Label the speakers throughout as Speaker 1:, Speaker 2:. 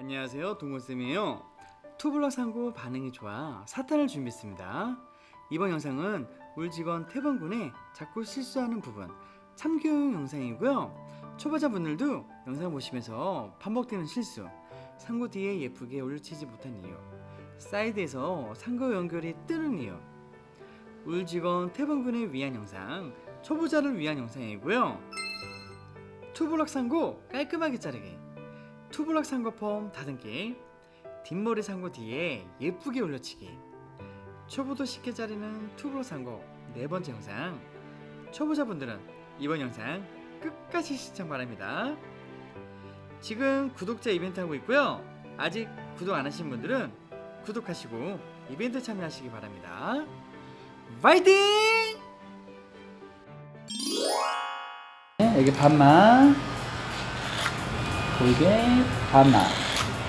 Speaker 1: 안녕하세요 동호쌤이에요. 투블럭 상고 반응이 좋아 사탄을 준비했습니다. 이번 영상은 울 직원 태범군의 자꾸 실수하는 부분 참교육 영상이고요. 초보자분들도 영상 보시면서 반복되는 실수 상고 뒤에 예쁘게 올치지 못한 이유 사이드에서 상고 연결이 뜨는 이유. 울 직원 태범군을 위한 영상 초보자를 위한 영상이고요. 투블럭 상고 깔끔하게 자르기 투블럭 폼 다듬기 뒷머리 상고 뒤에 예쁘게 올려치기. 초보도 쉽게 자르는 투블럭 상고 네 번째 영상. 초보자분들은 이번 영상 끝까지 시청 바랍니다. 지금 구독자 이벤트 하고 있고요. 아직 구독 안 하신 분들은 구독하시고 이벤트 참여하시기 바랍니다. 파이팅! 여기 반만 보이게 반만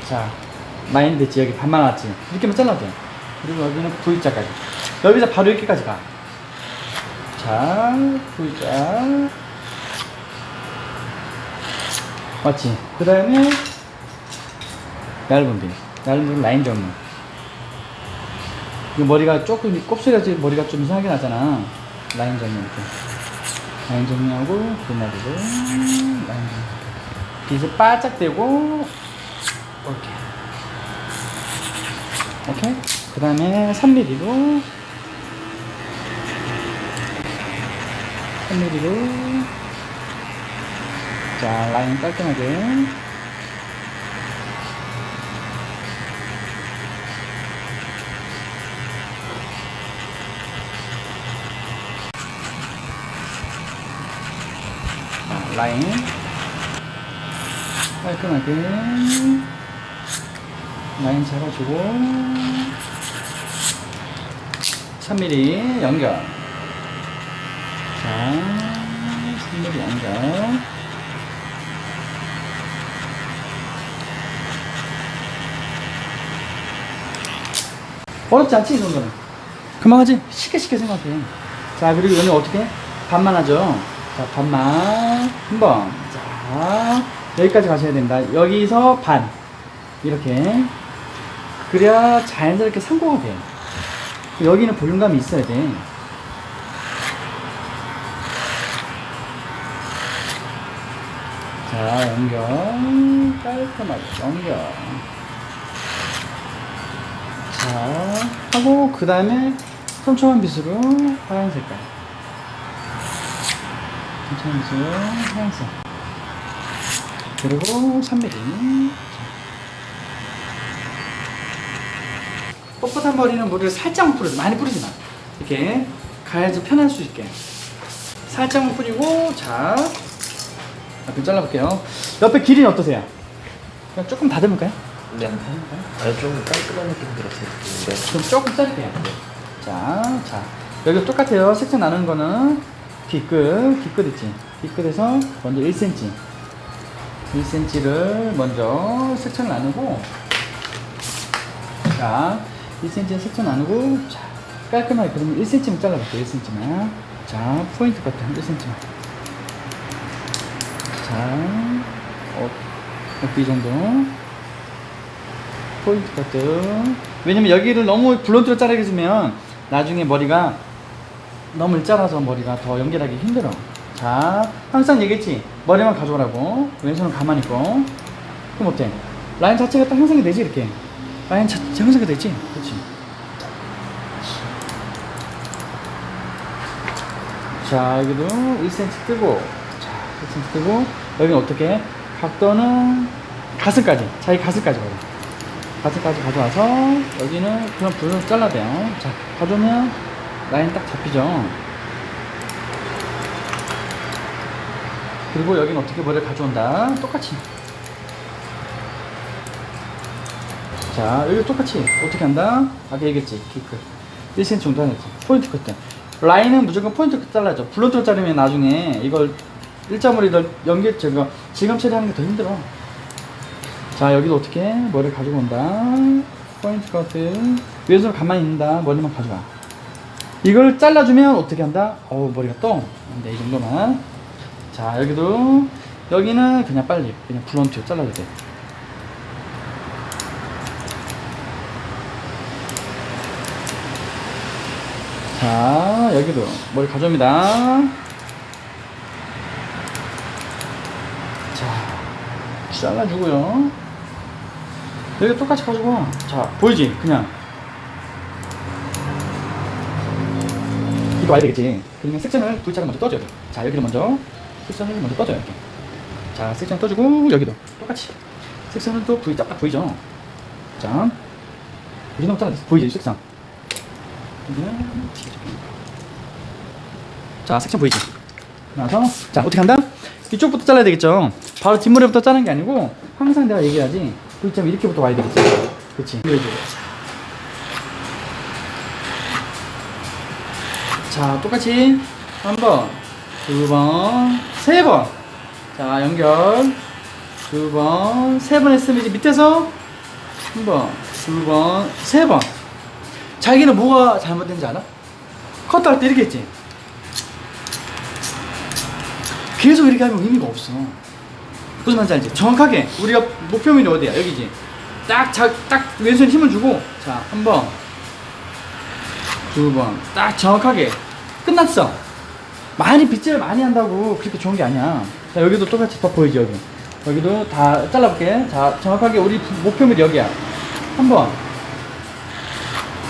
Speaker 1: 자 됐지 여기 반만 왔지? 이렇게만 잘라도 돼. 그리고 여기는 V자까지. 여기서 바로 이렇게까지 가자 V자. 맞지? 그 다음에 얇은 빈 얇은 빈 라인 정리 이 머리가 조금 곱슬이가 지금 머리가 좀 이상하게 나잖아. 라인 정리 이렇게. 라인 정리하고 빛나주고 라인 정리 빛을 바짝 대고 이렇게 오케이. 그 다음에 3mm로 3mm로 자 라인 깔끔하게. 자, 라인 깔끔하게. 라인 잡아주고. 3mm 연결. 자 3mm 연결. 어렵지 않지 이 정도는? 금방 하지? 쉽게 쉽게 생각해. 자 그리고 이거는 어떻게? 반만 하죠. 자 반만. 한번. 자 여기까지 가셔야 됩니다 여기서 반 이렇게 그래야 자연스럽게 상고가 돼 여기는 볼륨감이 있어야 돼 자, 연결. 깔끔하게 연결. 자, 하고, 그 다음에 촘촘한 빗으로 하얀 색깔. 촘촘한 빗으로 하얀색. 그리고 3mm. 뻣뻣한 머리는 머리를 살짝만 뿌려줘. 많이 뿌리지 마. 이렇게 가야지 편할 수 있게. 살짝만 뿌리고, 자. 앞에 잘라볼게요. 옆에 길이는 어떠세요? 그냥 조금 다듬을까요?
Speaker 2: 네. 아니 좀 깔끔한 느낌 들었어요.
Speaker 1: 좀 조금 자를게요. 자, 자. 여기 똑같아요. 색깔 나는 거는 뒤끝, 뒤끝 있지. 뒤끝에서 먼저 1cm. 1cm를 먼저 색깔 나누고, 자, 1cm 색깔 나누고, 자, 깔끔하게 그러면 1cm만 잘라볼게요. 1cm만. 자, 포인트 같은 1cm만. 자, 어, 이 정도. 포인트 커트. 왜냐면 여기를 너무 블론트로 자르게 주면 나중에 머리가 너무 일자라서 머리가 더 연결하기 힘들어. 자, 항상 얘기했지. 머리만 가져오라고. 왼손은 가만히 있고. 그럼 어때? 라인 자체가 딱 형성이 되지, 이렇게. 라인 자체 형성이 되지? 그렇지. 자, 여기도 1cm 뜨고. 자, 1cm 뜨고. 여기는 어떻게? 각도는 가슴까지. 자기 가슴까지 가요. 가슴까지 가져와서 여기는 그냥 불을 잘라대요. 자, 가져오면 라인 딱 잡히죠. 그리고 여기는 어떻게 머리를 가져온다. 똑같이. 자, 여기 똑같이. 어떻게 한다? 아까 얘기했지. 키크. 1cm 정도 하겠지. 포인트 커트. 라인은 무조건 포인트 커트 잘라죠. 블론트로 자르면 나중에 이걸 일자머리 이걸 연결, 저거, 지금 처리하는 게 더 힘들어. 자 여기도 어떻게 머리를 가지고 온다 포인트 커트 왼손 가만히 있는다 머리만 가져와 이걸 잘라주면 어떻게 한다 어우 머리가 똥 근데 이 정도만 자 여기도 여기는 그냥 빨리 그냥 브론트 잘라도 돼 자, 여기도 머리 가져옵니다. 자, 잘라주고요. 여기 똑같이 가지고, 자, 보이지? 그냥. 이거 와야 되겠지. 그러면 섹션을 V자로 먼저 떠줘야 돼. 자, 여기를 먼저 섹션을 먼저 떠줘요, 이렇게. 자, 섹션 떠주고, 여기도 똑같이. 섹션은 또 V, 딱 보이죠? 자, 이 정도 잘라 보이지, 섹션. 자, 섹션 보이지? 나서, 자, 어떻게 한다? 이쪽부터 잘라야 되겠죠? 바로 뒷머리부터 자르는 게 아니고, 항상 내가 얘기하지. V점 이렇게부터 와야 되겠지? 이래줘. 자, 똑같이 한 번, 두 번, 세 번. 자, 연결. 두 번, 세 번 했으면 이제 밑에서 한 번, 두 번, 세 번. 자기는 뭐가 잘못된지 알아? 컷할 때 이렇게 했지? 계속 이렇게 하면 의미가 없어. 무슨 말인지 알지? 정확하게 우리가 목표물이 어디야? 여기지. 딱, 자, 딱 왼손에 힘을 주고 자, 한 번, 두 번, 딱 정확하게 끝났어. 많이 빗질 많이 한다고 그렇게 좋은 게 아니야. 자, 여기도 똑같이 더 보이지, 여기. 여기도 다 잘라볼게. 자, 정확하게 우리 목표물이 여기야. 한 번,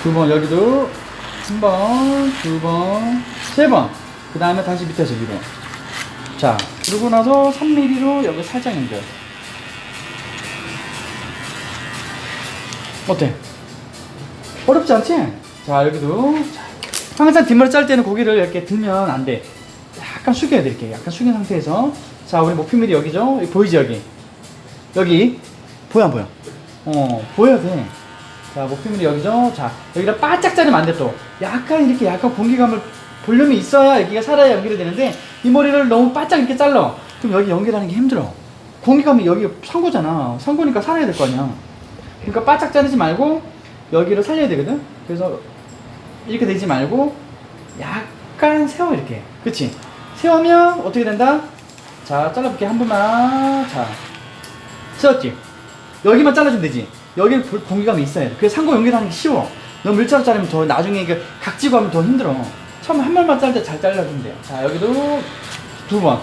Speaker 1: 두 번, 여기도 한 번, 두 번, 세 번. 그 다음에 다시 밑에서 위로. 자, 그러고 나서 3mm로 여기 살짝 연결. 어때? 어렵지 않지? 자, 여기도. 자, 항상 뒷머리 짤 때는 고기를 이렇게 들면 안 돼. 약간 숙여야 돼, 이렇게. 약간 숙인 상태에서. 자, 우리 목표밀이 여기죠? 여기 보이지, 여기? 여기. 보여, 안 보여? 어, 보여야 돼. 자, 목표밀이 여기죠? 자, 여기다 바짝 자르면 안 돼, 또. 약간 이렇게 약간 공기감을, 볼륨이 있어야 여기가 살아야 연결이 되는데, 이 머리를 너무 바짝 이렇게 잘라. 그럼 여기 연결하는 게 힘들어. 공기감이 여기 상고잖아. 상고니까 살아야 될 거 아니야. 그러니까 바짝 자르지 말고, 여기를 살려야 되거든? 그래서, 이렇게 되지 말고, 약간 세워, 이렇게. 그치? 세우면 어떻게 된다? 자, 잘라볼게. 한 번만. 자, 세웠지? 여기만 잘라주면 되지. 여기는 볼- 공기감이 있어야 돼. 그래서 상고 연결하는 게 쉬워. 너무 밀자로 자르면 더 나중에 그 각지고 하면 더 힘들어. 처음에 한 번만 자를 때 잘 잘라주면 돼요. 자, 여기도 두 번.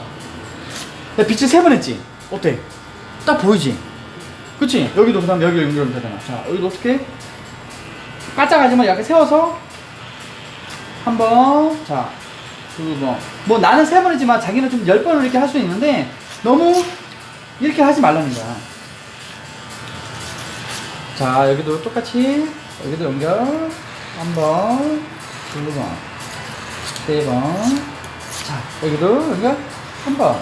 Speaker 1: 야, 빛을 세 번 했지? 어때? 딱 보이지? 그치? 여기도 그 다음에 여기 연결하면 되잖아. 자, 여기도 어떻게? 바짝 하지만 약간 세워서 한 번, 자, 두 번. 뭐 나는 세 번이지만 자기는 좀 열 번을 이렇게 할 수 있는데 너무 이렇게 하지 말라는 거야. 자, 여기도 똑같이 여기도 연결 한 번, 두 번, 세 번. 자, 여기도 연결 한 번,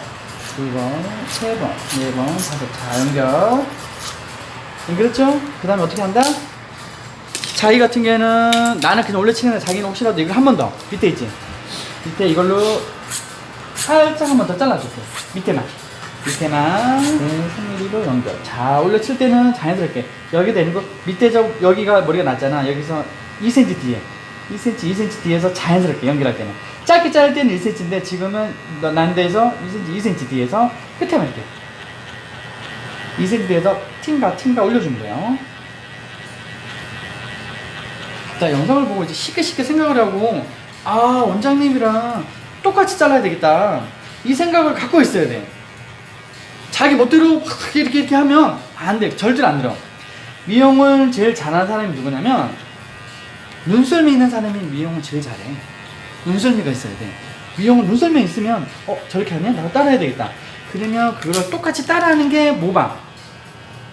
Speaker 1: 두 번, 세 번, 네 번, 다섯. 자, 연결. 연결했죠? 그 다음에 어떻게 한다? 자기 같은 경우에는 나는 그냥 원래 치는 데 자기는 혹시라도 이걸 한 번 더 밑에 있지 밑에 이걸로 살짝 한 번 더 잘라줄게. 밑에만. 밑에만 네, 3mm로 연결. 자 원래 칠 때는 자연스럽게 여기 되는 거 밑에 저 여기가 머리가 났잖아. 여기서 2cm 뒤에. 2cm 2cm 뒤에서 자연스럽게 연결할 때는. 짧게 자를 때는 1cm인데 지금은 난 데에서 2cm 2cm 뒤에서 끝에만 이렇게. 2cm 뒤에서 팅가 팅가 올려주면 돼요. 자 영상을 보고 이제 쉽게 쉽게 생각을 하고 아 원장님이랑 똑같이 잘라야 되겠다. 이 생각을 갖고 있어야 돼. 자기 멋대로 확 이렇게 이렇게 하면 안돼. 절대로 안 들어. 미용을 제일 잘하는 사람이 누구냐면 눈썰미 있는 사람이 미용을 제일 잘해. 눈썰미가 있어야 돼. 미용은 눈썰미 있으면 어 저렇게 하면 나도 따라해야 되겠다. 그러면 그걸 똑같이 따라하는 게 모방.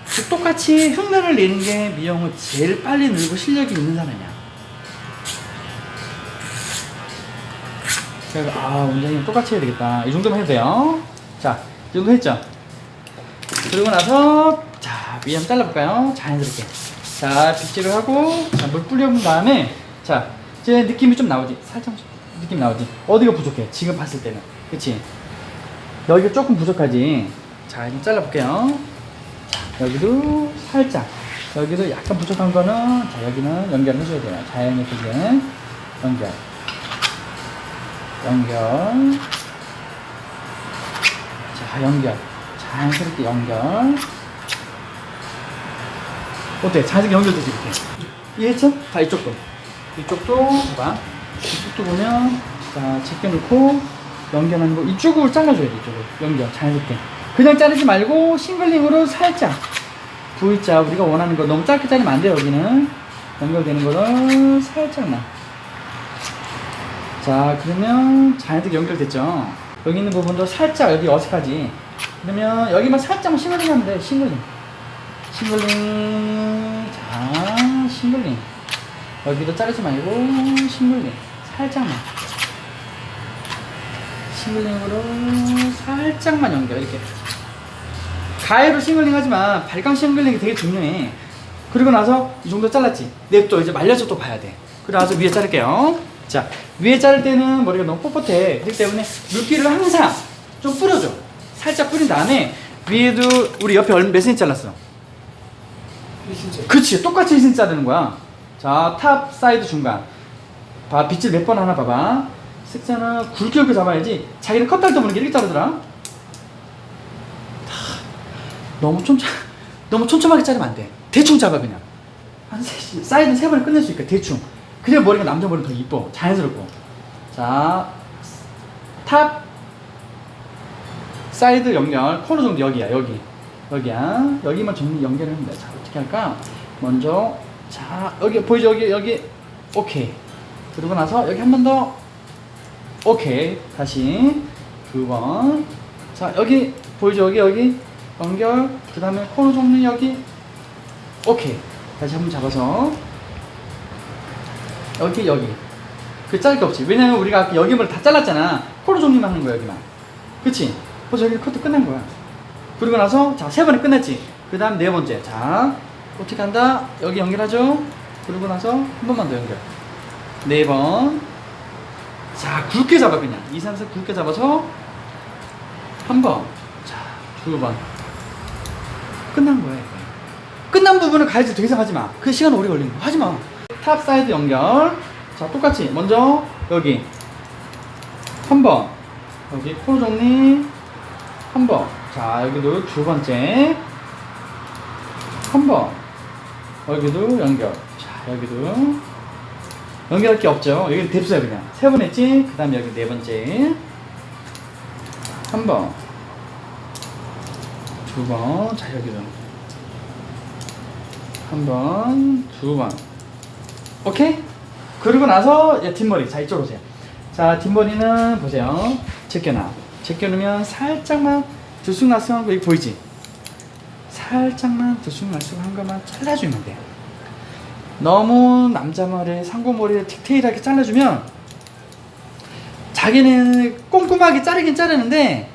Speaker 1: 그 똑같이 흉내를 내는 게 미용을 제일 빨리 늘고 실력이 있는 사람이야. 그래서 아 원장님 똑같이 해야 되겠다. 이 정도면 해도 돼요. 자, 이 정도 했죠. 그리고 나서 자 위에 잘라볼까요? 자연스럽게. 자 빗질을 하고 자물 뿌려본 다음에 자 이제 느낌이 좀 나오지. 살짝 느낌 나오지. 어디가 부족해? 지금 봤을 때는, 그렇지? 여기가 조금 부족하지. 자 이제 잘라볼게요. 여기도 살짝 여기도 약간 부족한 거는 자 여기는 연결 해줘야 돼요 자연스럽게 연결 연결. 자 연결. 자연스럽게 연결. 어때? 자연스럽게 연결되지 이렇게? 이해했죠? 자 이쪽도. 이쪽도 봐봐. 이쪽도 보면 자 제껴놓고 연결하는 거 이쪽으로 잘라줘야 돼 이쪽으로. 연결 자연스럽게. 그냥 자르지 말고 싱글링으로 살짝 V자 우리가 원하는 거 너무 짧게 자르면 안 돼요 여기는. 연결되는 거를 살짝만 자 그러면 자연스럽게 연결됐죠? 여기 있는 부분도 살짝 여기 어색하지? 그러면 여기만 살짝만 싱글링 하면 돼 싱글링. 싱글링 자 싱글링. 여기도 자르지 말고 싱글링 살짝만. 싱글링으로 살짝만 연결 이렇게. 가해로 싱글링 하지만 발광 싱글링이 되게 중요해. 그리고 나서 이 정도 잘랐지? 냅둬 이제 말려서 또 봐야 돼. 그리고 나서 위에 자를게요 자 위에 자를 때는 머리가 너무 뻣뻣해. 그렇기 때문에 물기를 항상 좀 뿌려줘. 살짝 뿌린 다음에 위에도 우리 옆에 얼- 몇 cm 잘랐어? 그치 똑같이 1cm 자르는 거야. 자 탑 사이드 중간. 봐 빗질 몇 번 하나 봐봐. 색자는 굵게 굵게 잡아야지 자기는 때 보는 게 이렇게 자르더라. 다 너무 촘촘 너무 촘촘하게 자르면 안 돼. 대충 잡아 그냥. 한 세, 사이드 세 번에 끝낼 수 있게 대충 그래 머리가 남자 머리 더 이뻐. 자연스럽고. 자탑. 사이드 연결 코너 정도 여기야 여기. 여기야. 여기만 정리 연결을 합니다 자 어떻게 할까? 먼저 자 여기 보이죠? 여기 여기. 오케이. 그러고 나서 여기 한 번 더. 오케이. 다시. 두 번 자 여기 보이죠? 여기 여기. 연결. 그 다음에 코너 정리 여기. 오케이. 다시 한 번 잡아서 여기 여기. 그 짧게 없지. 왜냐면 우리가 아까 여기 뭘다 잘랐잖아. 코너 정리만 하는 거야 여기만. 그치? 벌써 여기 커트 끝난 거야. 그리고 나서 자 세 번에 끝났지. 그 다음 네 번째. 자 어떻게 한다? 여기 연결하죠? 그리고 나서 한 번만 더 연결. 네 번 자 굵게 잡아 그냥. 2, 3, 4 굵게 잡아서 한번자두번. 끝난 거야 끝난 부분을 가야지. 더 이상 하지 마 그 시간 오래 걸리는 거. 하지 마 탑 사이드 연결 자 똑같이 먼저 여기 한번 여기 코너 정리 한 번. 자, 여기도 두 번째. 한 번. 여기도 연결. 자, 여기도. 연결할 게 없죠. 여기 뎁어요 그냥. 세 번 했지? 그 다음에 여기 네 번째. 한 번. 두 번. 자, 여기도. 한 번. 두 번. 오케이? 그리고 나서 이제 뒷머리. 자, 이쪽으로 오세요. 자, 뒷머리는 보세요. 제껴놔. 제껴놓으면 살짝만 들쑥날쑥한 거 이거 보이지? 살짝만 들쑥날쑥한 것만 잘라주면 돼. 너무 남자 머리, 상고머리를 디테일하게 잘라주면 자기는 꼼꼼하게 자르긴 자르는데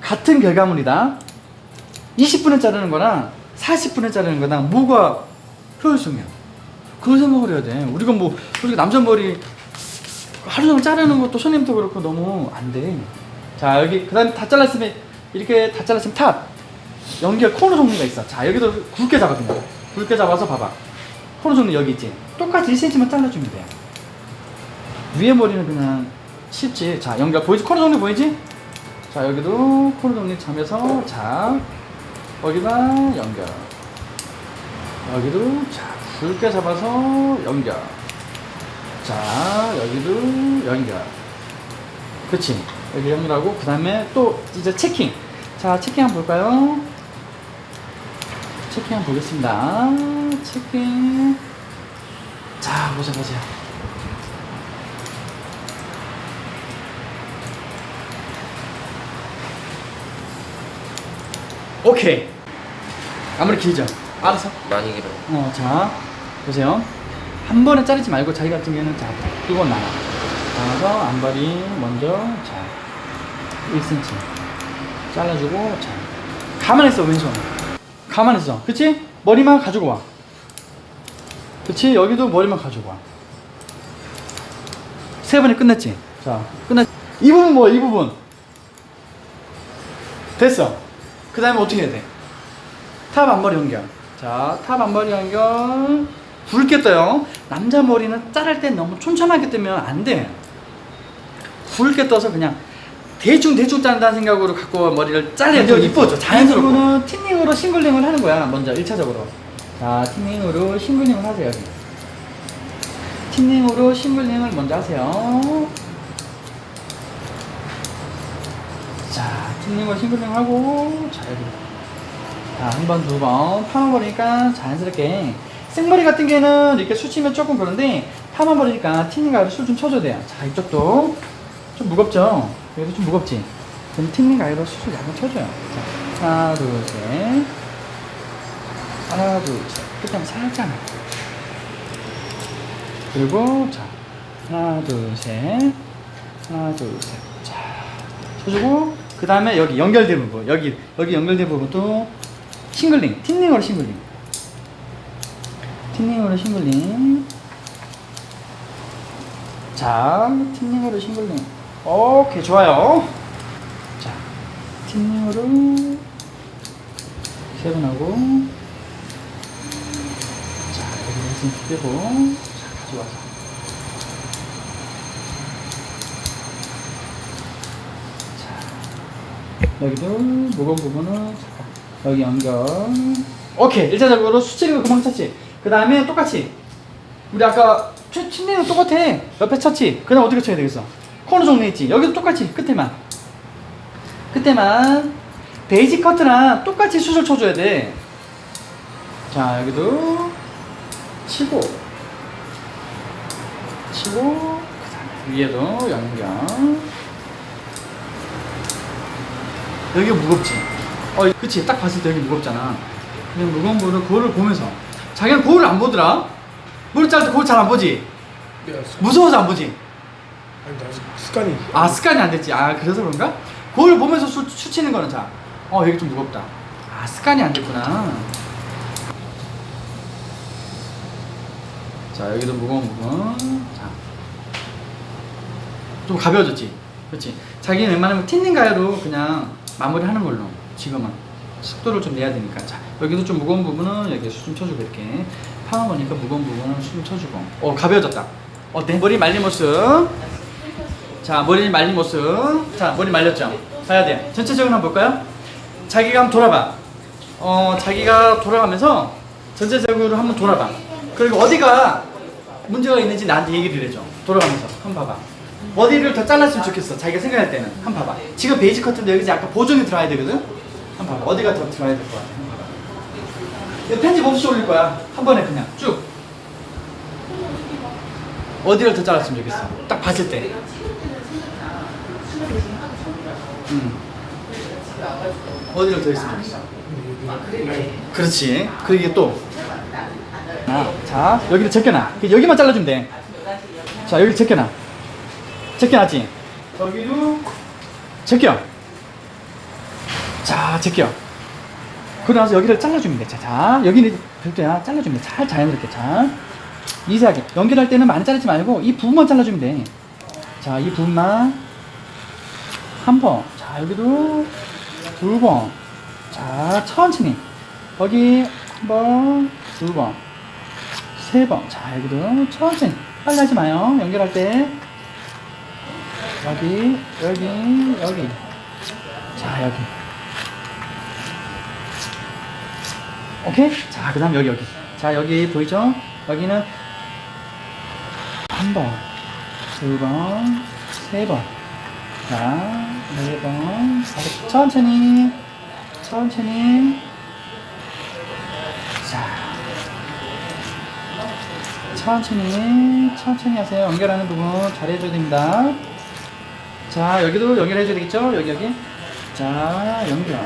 Speaker 1: 같은 결과물이다. 20분에 자르는 거랑 40분에 자르는 거랑 뭐가 효율성이야? 그런 생각을 해야 돼. 우리가 뭐 우리가 남자 머리 하루 종일 자르는 것도 손님도 그렇고 너무 안 돼. 자 여기 그 다음에 다 잘랐으면 이렇게 다 잘랐으면 탑. 연결 코너 정리가 있어. 자 여기도 굵게 잡아 그냥 굵게 잡아서 봐봐. 코너 정리 여기 있지? 똑같이 1cm만 잘라주면 돼. 위에 머리는 그냥 쉽지. 자 연결 보이지? 코너 정리 보이지? 자 여기도 코너 정리 잡면서 자 여기다 연결. 여기도 자 굵게 잡아서 연결. 자 여기도 연결. 그치? 여기 연결하고 그 다음에 또 이제 체킹. 자 체킹 한번 볼까요? 체킹 한번 보겠습니다. 체킹. 자 보자 보자. 오케이. 아무리 길죠 알아서
Speaker 2: 많이 길어.
Speaker 1: 어, 자, 보세요. 한 번에 자르지 말고 자기 같은 경우는 자, 두번 나눠. 나눠서 앞발이 먼저, 자, 1cm. 잘라주고, 자. 가만히 있어, 왼손. 가만히 있어. 그치? 머리만 가지고 와. 그치? 여기도 머리만 가지고 와. 세 번에 끝냈지? 자, 끝났, 이 부분 뭐야, 이 부분? 됐어. 그 다음에 어떻게 해야 돼? 탑 앞머리 연결. 자, 탑 앞머리 연결. 굵게 떠요. 남자 머리는 자를 때 너무 촘촘하게 뜨면 안 돼. 굵게 떠서 그냥 대충 대충 자른다는 생각으로 갖고 머리를 잘라야 더 이뻐져. 자연스럽고. 이거는 틴닝으로 싱글링을 하는 거야. 먼저 1차적으로. 자, 틴닝으로 싱글링을 하세요. 틴닝으로 싱글링을 먼저 하세요. 자, 틴닝으로 싱글링 하고, 자, 여기. 자, 한 번, 두 번. 파만 버리니까 자연스럽게. 생머리 같은 경우는 이렇게 수치면 조금 그런데, 파만 버리니까 틴닝 가위로 술좀 쳐줘야 돼요. 자, 이쪽도 좀 무겁죠? 여기도 좀 무겁지? 그럼 틴닝 가위로 수술 약간 쳐줘요. 자, 하나, 둘, 셋. 하나, 둘, 셋. 끝에 살짝. 그리고, 자, 하나, 둘, 셋. 하나, 둘, 셋. 자, 쳐주고, 그 다음에 여기 연결된 부분. 여기, 여기 연결된 부분도 싱글링. 틴닝으로 싱글링. 틴닝으로 싱글링. 자, 틴닝으로 싱글링. 오케이, 좋아요. 자, 틴닝으로 세번 하고, 자, 여기 좀 빼고, 자, 가져와서. 자, 여기도 무거운 부분은 여기 연결. 오케이, 일차적으로 수치를 금방 쳤지. 그 다음에 똑같이. 우리 아까 치- 침대는 똑같아. 옆에 쳤지. 그 다음 어떻게 쳐야 되겠어? 코너 정리했지. 여기도 똑같이. 끝에만. 끝에만. 베이직 커트랑 똑같이 수술 쳐줘야 돼. 자, 여기도 치고. 치고. 그 다음에 위에도 연결. 여기가 무겁지? 어, 그치. 딱 봤을 때 여기 무겁잖아. 그냥 무거운 거를 거울을 보면서. 자기는 거울을 안 보더라? 머리 자를 때 거울 잘 안 보지?
Speaker 3: 야, 습-
Speaker 1: 무서워서 안 보지?
Speaker 3: 아니 나 습관이
Speaker 1: 아 습관이 안 됐지 아 그래서 그런가? 거울 보면서 수, 수치는 거는 자 어 여기 좀 무겁다 아 습관이 안 됐구나 자 여기도 무거운 부분 자 좀 가벼워졌지 그렇지 자기는 웬만하면 틴닝 가위로 그냥 마무리하는 걸로 지금은 속도를 좀 내야 되니까 자 여기도 좀 무거운 부분은 여기 수좀 쳐주고 이렇게 파마 보니까 무거운 부분은 수좀 쳐주고 어 가벼워졌다 어때? 머리 말린 모습 자, 머리 말린 모습. 자, 머리 말렸죠? 봐야 돼. 전체적으로 한번 볼까요? 자기가 한번 돌아봐. 어, 자기가 돌아가면서 전체적으로 한번 돌아봐. 그리고 어디가 문제가 있는지 나한테 얘기를 해줘. 돌아가면서. 한번 봐봐. 어디를 더 잘랐으면 좋겠어. 자기가 생각할 때는. 한번 봐봐. 지금 베이지 커트인데 여기 아까 보정이 들어가야 되거든? 한번. 어디가 더 들어가야 될 것 같아. 한번 편집 없이 올릴 거야. 한 번에 그냥 쭉. 어디를 더 잘랐으면 좋겠어. 딱 봤을 때. 음. 어디를 더 했으면 좋겠어? 그렇지. 그리고 또. 아, 자, 여기를 제껴놔. 그 여기만 잘라주면 돼. 자, 여기 제껴놔. 제껴놨지? 여기도 제껴. 자, 제껴. 그러고 나서 여기를 잘라주면 돼. 자, 자, 여기는 별도야. 잘라주면 돼. 잘 자연스럽게. 자, 미세하게. 연결할 때는 많이 자르지 말고 이 부분만 잘라주면 돼. 자, 이 부분만 한 번. 자, 여기도 두 번. 자, 천천히. 여기 한 번, 두 번, 세 번. 자, 여기도 천천히. 빨리 하지 마요. 연결할 때. 여기, 여기, 여기. 자, 여기. 오케이? 자, 그 다음 여기, 여기. 자, 여기 보이죠? 여기는 한 번, 두 번, 세 번. 자, 네 번, 다섯 번. 천천히, 천천히. 자, 천천히, 천천히 하세요. 연결하는 부분 잘해줘야 됩니다. 자, 여기도 연결해줘야 되겠죠? 여기, 여기. 자, 연결.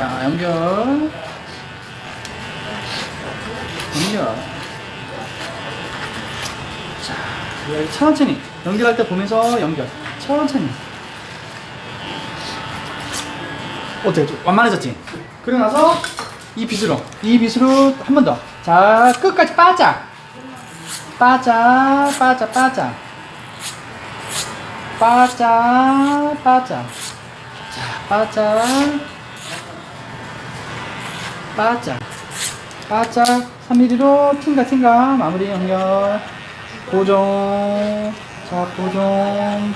Speaker 1: 자, 연결. 연결. 자, 천천히 연결할 때 보면서 연결. 천천히. 어때? 좀 완만해졌지? 그리고 나서 이 빗으로, 이 빗으로 한 번 더. 자, 끝까지 빠져. 빠져, 빠져, 빠져. 빠져, 빠져. 자, 빠져. 빠져. 빠져. 3mm로 팅가 팅가 마무리 연결. 고정. 자, 고정.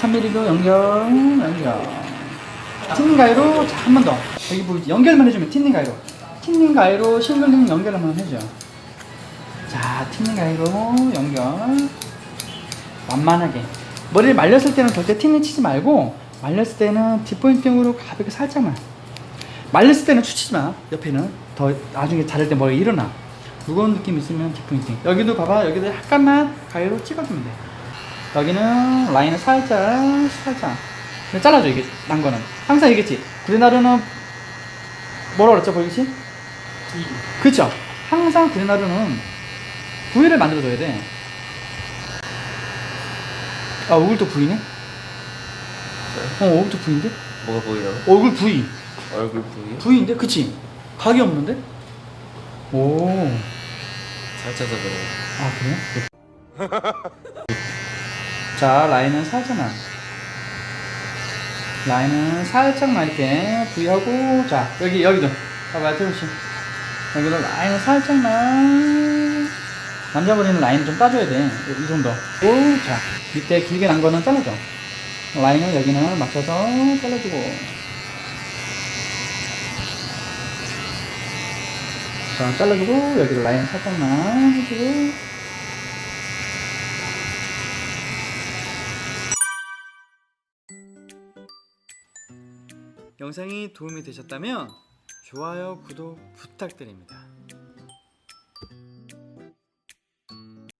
Speaker 1: 3mm로 연결, 연결. 틴닝 가위로 자, 한 번 더. 여기 보이지? 연결만 해주면 틴닝 가위로. 틴닝 가위로 싱글링 연결 한번 해줘. 자, 틴닝 가위로 연결. 만만하게. 머리를 말렸을 때는 절대 틴닝 치지 말고 말렸을 때는 뒷포인팅으로 가볍게 살짝만. 말렸을 때는 추치지 마. 옆에는 더 나중에 자를 때 머리 일어나. 무거운 느낌 있으면 뒷포인팅. 여기도 봐봐. 여기도 약간만 가위로 찍어주면 돼. 여기는 라인을 살짝 살짝 잘라줘 이게 난 거는 항상 얘기했지 그레나루는 뭐라 그랬죠 보이시? 그쵸 항상 그레나루는 부위를 만들어줘야 돼 아 얼굴도 부위네? 어 얼굴도 부위인데?
Speaker 2: 뭐가 보이라고?
Speaker 1: 얼굴 부위
Speaker 2: 얼굴 부위?
Speaker 1: 부위인데 그치? 각이 없는데? 오
Speaker 2: 살쪄서 그래.
Speaker 1: 아 그래요? 자 라인은 살짝만 라인은 살짝만 이렇게 부위하고 자 여기 여기도 봐봐 태훈씨 여기도 라인을 살짝만 남자분이는 라인 좀 따줘야 돼 이 정도 오 자 밑에 길게 난 거는 잘라줘 라인을 여기는 맞춰서 잘라주고 자 잘라주고 여기를 라인 살짝만 해주고 영상이 도움이 되셨다면 좋아요, 구독 부탁드립니다.